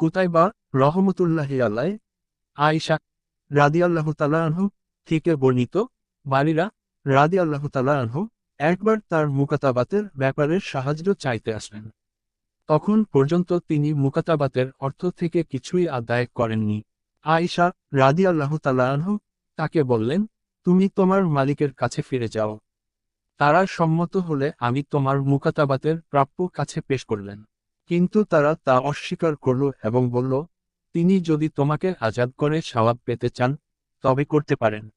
Qutaiba রহমতুল্লাহি আল্লাহ আয়সা রাদি আল্লাহ আনহু থেকে বর্ণিত বাড়িরা রাদি আল্লাহ আনহু একবার তার মুকাতাবাতের ব্যাপারে সাহায্য চাইতে আসলেন। তখন পর্যন্ত তিনি মুকাতাবাতের অর্থ থেকে কিছুই আদায় করেননি। আয়সা রাদি আল্লাহ আনহু তাকে বললেন, তুমি তোমার মালিকের কাছে ফিরে যাও। তারা সম্মত হলে আমি তোমার মুকাতাবাতের প্রাপ্য কাছে পেশ করলেন। কিন্তু তারা তা অস্বীকার করল এবং বলল, তিনি যদি তোমাকে আজাদ করে সওয়াব পেতে চান, তবে করতে পারেন।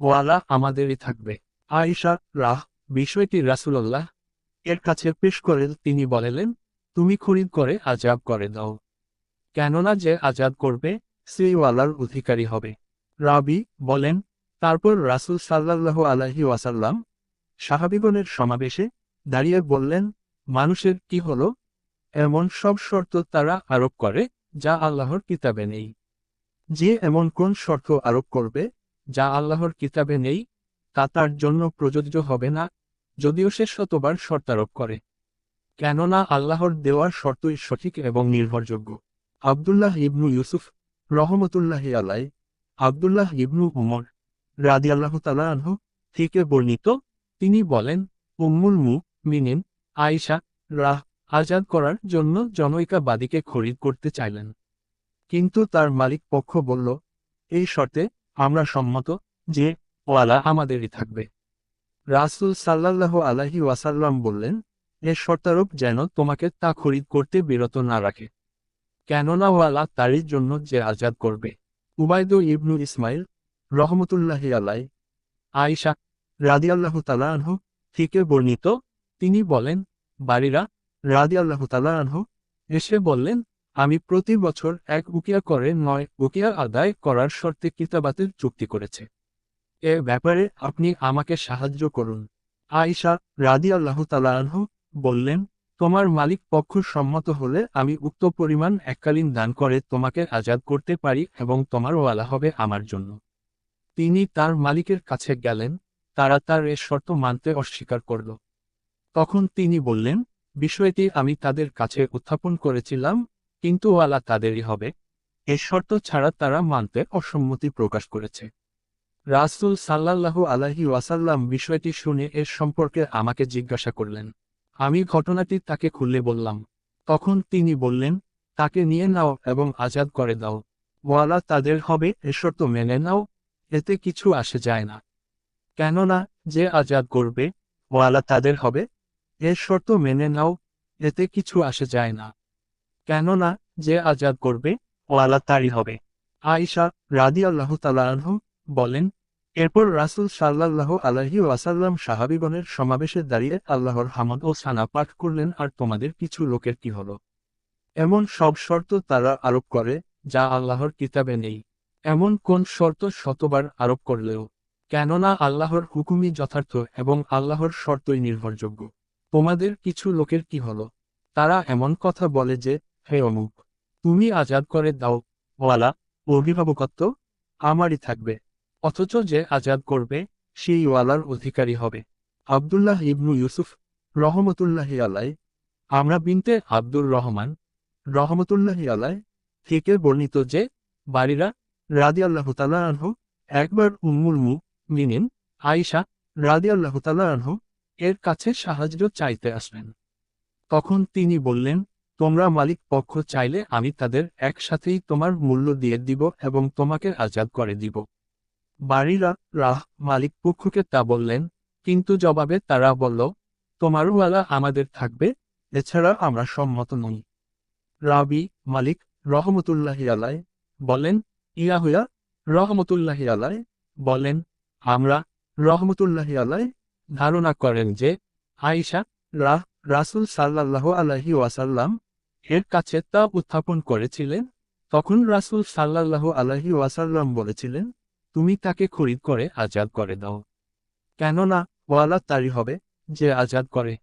ওয়ালা আমাদেরই থাকবে। আয়েশা, রাহ, বিষয়টি রাসুল্লাহ এর কাছে পেশ করে তিনি বলেলেন, তুমি খরিদ করে আজাব করে দাও। কেননা যে আজাদ করবে সেই ওয়ালার অধিকারী হবে। রাবি বলেন, তারপর রাসুল সাল্লাহ আলাহি ওয়াসাল্লাম সাহাবিগণের সমাবেশে দাঁড়িয়ে বললেন, মানুষের কি হলো? এমন সব শর্ত তারা আরোপ করে, যা আল্লাহর কিতাবে নেই। যে এমন কোন শর্ত আরোপ করবে, যা আল্লাহর কিতাবে নেই, তা তার জন্য প্রযোজ্য হবে না, যদিও সে শতবার শর্তারোপ করে। কেননা আল্লাহর দেওয়ার শর্তই সঠিক এবং নির্ভরযোগ্য। আবদুল্লাহ ইবনু ইউসুফ রহমতুল্লাহ আলাই আবদুল্লাহ ইবনু উমর রাদি আল্লাহ তালাহ থেকে বর্ণিত, তিনি বলেন, উম্মুল মু মিনিন আয়েশা রাহ আজাদ করার জন্য জনৈকা বাদীকে খরিদ করতে চাইলেন। কিন্তু তার মালিক পক্ষ বলল, এই শর্তে আমরা সম্মত যে ওয়ালা আমাদেরই থাকবে। রাসুল সাল্লাল্লাহু আলাহি ওয়াসাল্লাম বললেন, এ শর্তারোপ যেন তোমাকে তা খরিদ করতে বিরত না রাখে। কেননা ওয়ালা তারই জন্য যে আজাদ করবে। উবায়দ ইবনু ইসমাইল রহমতুল্লাহি আলাই আয়েশা রাদিয়াল্লাহু তালাহ থেকে বর্ণিত, তিনি বলেন, বাড়িরা রাদিয়াল্লাহু তালাহ এসে বললেন, আমি প্রতি বছর এক উকিয়া করে নয় উকিয়া আদায় করার শর্তে কিতাবাতের চুক্তি করেছে। এ ব্যাপারে আপনি আমাকে সাহায্য করুন। আয়েশা রাদি আল্লাহ তালাহ বললেন, তোমার মালিক পক্ষ সম্মত হলে আমি উক্ত পরিমাণ এককালীন দান করে তোমাকে আজাদ করতে পারি এবং তোমার ওয়ালা হবে আমার জন্য। তিনি তার মালিকের কাছে গেলেন, তারা তার এ শর্ত মানতে অস্বীকার করল। তখন তিনি বললেন বিষয়টি আমি তাদের কাছে উত্থাপন করেছিলাম, কিন্তু ওয়ালা তাদেরই হবে। এ শর্ত ছাড়া তারা মানতে অসম্মতি প্রকাশ করেছে। রাসুল সাল্লাল্লাহু আলাহি ওয়াসাল্লাম বিষয়টি শুনে এর সম্পর্কে আমাকে জিজ্ঞাসা করলেন। আমি ঘটনাটি তাকে খুললে বললাম। তখন তিনি বললেন, তাকে নিয়ে নাও এবং আজাদ করে দাও। ওয়ালা তাদের হবে, এ শর্ত মেনে নাও, এতে কিছু আসে যায় না। কেননা, যে আজাদ করবে, ওয়ালা তাদের হবে এর শর্ত মেনে নাও, এতে কিছু আসে যায় না। কেননা, যে আজাদ করবে ওয়ালা তারই হবে। আয়েশা রাদি আল্লাহ তালাহ বলেন, এরপর রাসুল সাল্লাহ আলহি ওয়াসাল্লাম সাহাবিগণের সমাবেশে দাঁড়িয়ে আল্লাহর হামদ ও সানা পাঠ করলেন, আর তোমাদের কিছু লোকের কি হল? এমন সব শর্ত তারা আরোপ করে, যা আল্লাহর কিতাবে নেই। এমন কোন শর্ত শতবার আরোপ করলেও? কেননা, আল্লাহর হুকুমই যথার্থ এবং আল্লাহর শর্তই নির্ভরযোগ্য। তোমাদের কিছু লোকের কি হল? তারা এমন কথা বলে যে, হে অমুক, তুমি আজাদ করে দাও, ওয়ালা, অভিভাবকত্ব আমারই থাকবে। অথচ যে আজাদ করবে, সেই ওয়ালার অধিকারী হবে। আবদুল্লাহ ইবনু ইউসুফ রহমতুল্লাহি আলাই আমরা বিনতে আব্দুর রহমান রহমতুল্লাহি আলাই থেকে বর্ণিত যে বাড়িরা রাদি আল্লাহ আনহু, একবার উম্মুল মু মিনিন আয়েশা রাদি আল্লাহ আনহু এর কাছে সাহায্য চাইতে আসবেন। তখন তিনি বললেন, তোমরা মালিক পক্ষ চাইলে আমি তাদের একসাথেই তোমার মূল্য দিয়ে দিব এবং তোমাকে আজাদ করে দিব। বাড়িরা রাহ মালিক পক্ষকে তা বললেন, কিন্তু জবাবে তারা বলল, তোমার ওয়ালা আমাদের থাকবে, এছাড়া আমরা সম্মত নই। রাবি মালিক রহমতুল্লাহি আলায় বলেন ইয়াহুয়া রহমতুল্লাহি আলায় বলেন, আমরা রহমতুল্লাহি আলাই ধারণা করেন যে আয়েশা রাহ রাসুল সাল্লাহ আলহি ওয়াসাল্লাম এর কাছে তা উত্থাপন করেছিলেন। তখন রাসুল সাল্লাহ আলহি ওয়াসাল্লাম বলেছিলেন, তুমি তাকে খরিদ করে আজাদ করে দাও। কেননা ওয়ালা তারই হবে যে আজাদ করে।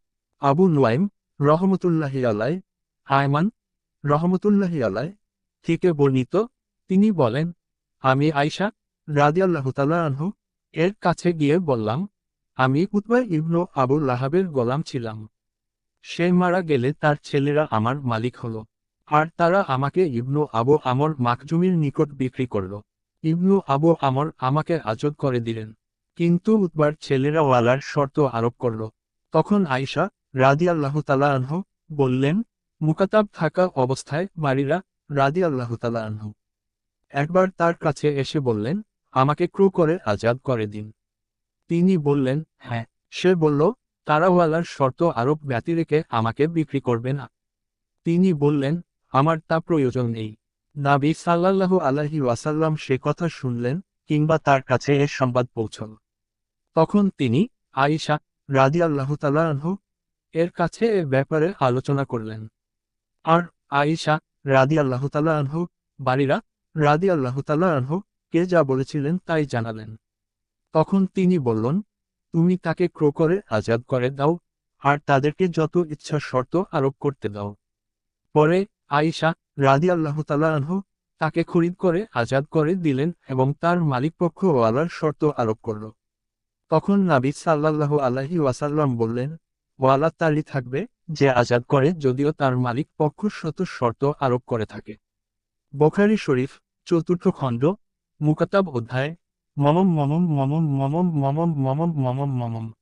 আবু নুয়াইম রহমতুল্লাহি আলাই আয়মান রহমতুল্লাহি আলাই থেকে বর্ণিত। তিনি বলেন, আমি আয়সা রাদিয়াল্লাহ আনহু এর কাছে গিয়ে বললাম আমি উতবাই ইবনু আবুল লাহাবের গোলাম ছিলাম। সে মারা গেলে তার ছেলেরা আমার মালিক হল, আর তারা আমাকে ইবনু আবু আমর মাকজুমির নিকট বিক্রি করল। ইবনু আবু আমর আমাকে আজত করে দিলেন, কিন্তু উৎবার ছেলেরা ওয়ালার শর্ত আরোপ করল। তখন আয়সা রাদি আল্লাহ তালা আনহু বললেন, মুকাতাব থাকা অবস্থায় মারিরা রাদি আল্লাহ তালা আনহু। একবার তার কাছে এসে বললেন, আমাকে ক্রু করে আজাদ করে দিন। তিনি বললেন হ্যাঁ। সে বলল, তারাওয়ালার শর্ত আরোপ ব্যতি রেখে আমাকে বিক্রি করবে না। তিনি বললেন, আমার তা প্রয়োজন নেই। নাবি সাল্লাল্লাহু আলাহি ওয়াসাল্লাম সে কথা শুনলেন, কিংবা তার কাছে এর সংবাদ পৌঁছল। তখন তিনি আয়েশা রাদি আল্লাহ আনহু এর কাছে এ ব্যাপারে আলোচনা করলেন। আর আয়েশা রাদি আল্লাহ আনহু বাড়িরা রাদি আল্লাহ আনহু কে যা বলেছিলেন তাই জানালেন। তখন তিনি বললেন, তুমি তাকে ক্রো করে আজাদ করে দাও, আর তাদেরকে যত ইচ্ছা শর্ত আরোপ করতে দাও। পরে আয়েশা রাদি আল্লাহ আনহু তাকে খরিদ করে আজাদ করে দিলেন এবং তার মালিক পক্ষ ওয়ালার শর্ত আরোপ করল। তখন নাবি সাল্লাল্লাহু আলাহি ওয়াসাল্লাম বললেন, ওয়ালা তারই থাকবে যে আজাদ করে যদিও তার মালিক পক্ষ শত শর্ত আরোপ করে থাকে। বখারি শরীফ চতুর্থ খণ্ড, মুকাতাব অধ্যায় Mamam mamam mamam mamam mamam mamam mamam mamam.